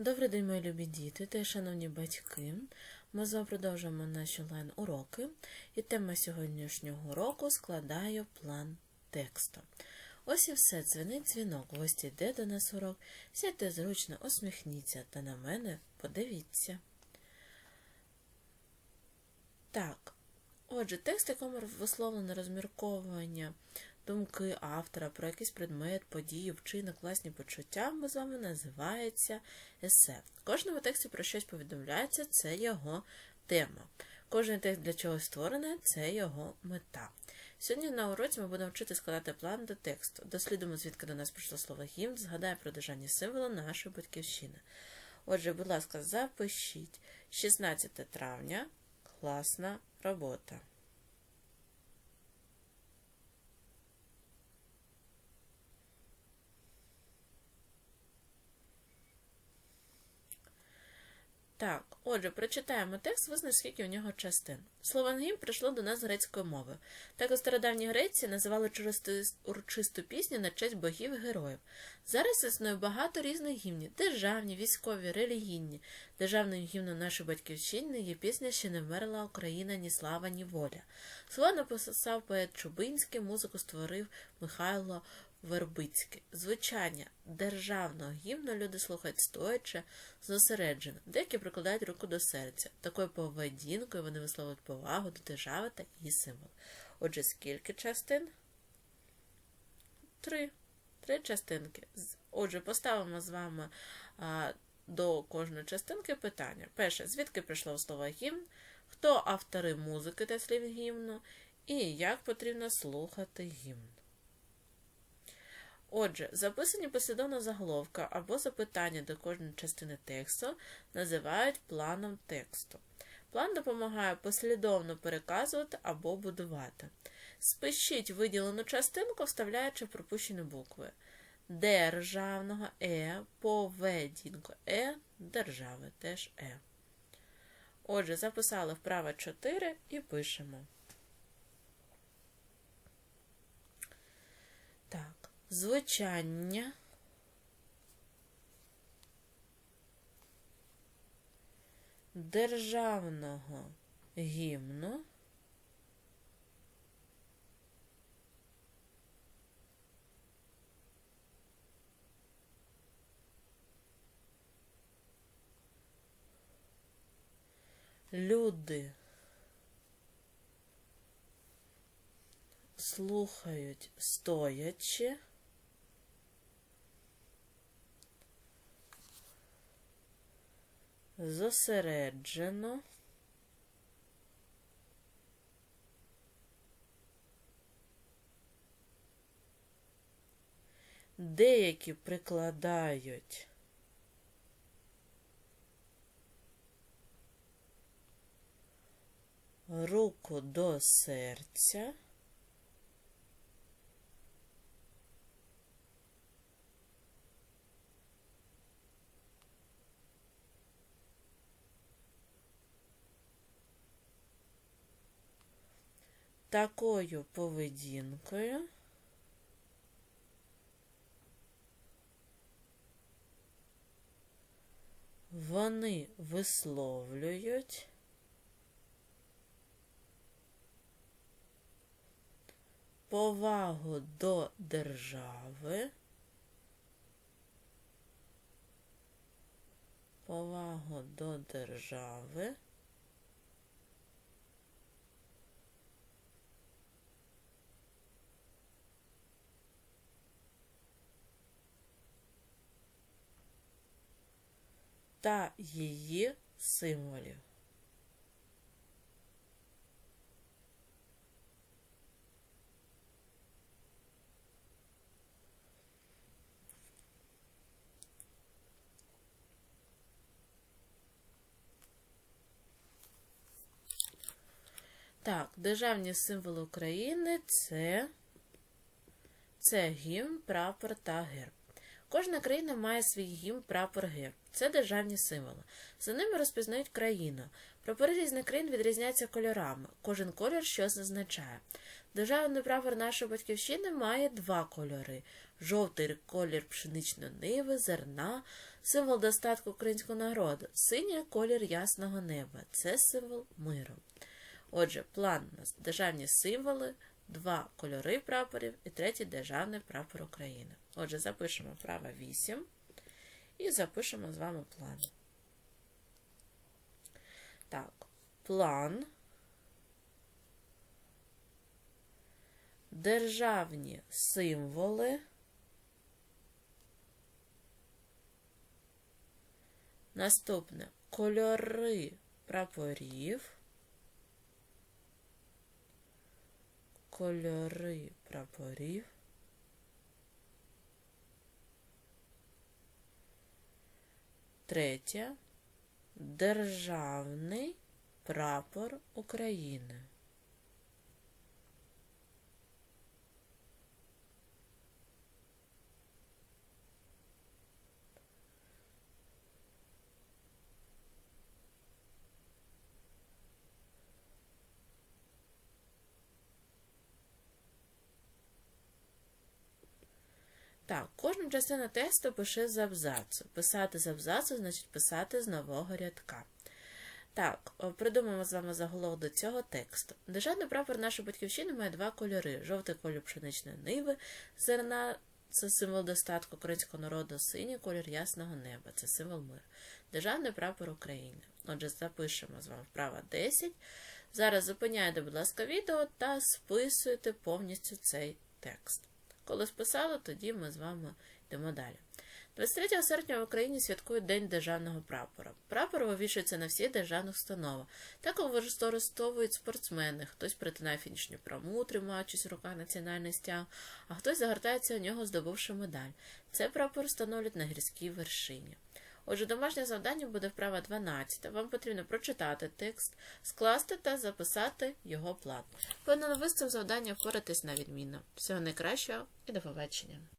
Добрий день, мої любі діти та шановні батьки. Ми з вами продовжуємо наші онлайн-уроки, і тема сьогоднішнього уроку складаю план тексту. Ось і все, дзвенить дзвінок, гості йде до нас урок. Сядьте зручно, усміхніться та на мене подивіться. Так, отже, текст, якому висловлено розмірковування думки автора про якийсь предмет, подію, вчинок, власні почуття, ми з вами називається есе. В кожному тексті про щось повідомляється, це його тема. Кожен текст для чогось створений, це його мета. Сьогодні на уроці ми будемо вчити складати план до тексту. Дослідимо, звідки до нас прийшло слово гімн, згадаємо про державні символи нашої батьківщини. Отже, будь ласка, запишіть 16 травня. Класна робота. Так, отже, прочитаємо текст, визнач, скільки у нього частин. Слово гімн прийшло до нас з грецької мови. Так у стародавній Греції називали урочисту пісню на честь богів і героїв. Зараз існує багато різних гімнів державні, військові, релігійні. Державним гімном нашої батьківщини є пісня Ще не вмерла Україна, ні слава, ні воля. Слово написав поет Чубинський, музику створив Михайло Вербицьке. Звучання державного гімну люди слухають стоячи, зосереджено. Деякі прикладають руку до серця. Такою поведінкою вони висловлюють повагу до держави та її символ. Отже, скільки частин? Три. Три частинки. Отже, поставимо з вами а, до кожної частинки питання. Перше, звідки прийшло слово гімн? Хто автори музики та слів гімну? І як потрібно слухати гімн? Отже, записані послідовно заголовка або запитання до кожної частини тексту називають планом тексту. План допомагає послідовно переказувати або будувати. Спишіть виділену частинку, вставляючи пропущені букви. Державного Е, поведінку Е, держави теж Е. Отже, записали вправо 4 і пишемо. Так звучання. Державного гімну люди слухають стоячи. Зосереджено. Деякі прикладають руку до серця. Такою поведінкою вони висловлюють повагу до держави, повагу до держави. Та її символів. Так, державні символи України це, це гімн, прапор та герб. Кожна країна має свій гімн, прапор, герб. Це державні символи. За ними розпізнають країну. Прапори різних країн відрізняються кольорами. Кожен колір щось означає. Державний прапор нашої батьківщини має два кольори: жовтий колір пшеничної ниви, зерна, символ достатку українського народу, синій колір ясного неба це символ миру. Отже, план нас державні символи, два кольори прапорів і третій державний прапор України. Отже, запишемо право 8 і запишемо з вами план. Так, план. Державні символи. Наступне кольори прапорів. Кольори прапорів. Третє. Державний прапор України. Так, кожну частину тексту пиши з абзацу. Писати з абзацу значить писати з нового рядка. Так, придумаємо з вами заголовок до цього тексту. Державний прапор нашої батьківщини має два кольори: жовтий колір пшеничної ниви, зерна це символ достатку українського народу, синій колір ясного неба, це символ миру. Державний прапор України. Отже, запишемо з вами вправа 10. Зараз зупиняйте, будь ласка, відео та списуйте повністю цей текст. Коли списали, тоді ми з вами йдемо далі. 23 серпня в Україні святкують День державного прапора. Прапор вивішується на всіх державних установах. Також використовують спортсмени. Хтось притинає фінішню праму, тримаючись в руках національний стяг, а хтось загортається у нього, здобувши медаль. Це прапор встановлюють на гірській вершині. Отже, домашнє завдання буде вправа 12. Вам потрібно прочитати текст, скласти та записати його план. Певно, ви з цим завданням впоратись на відмінно. Всього найкращого і до побачення!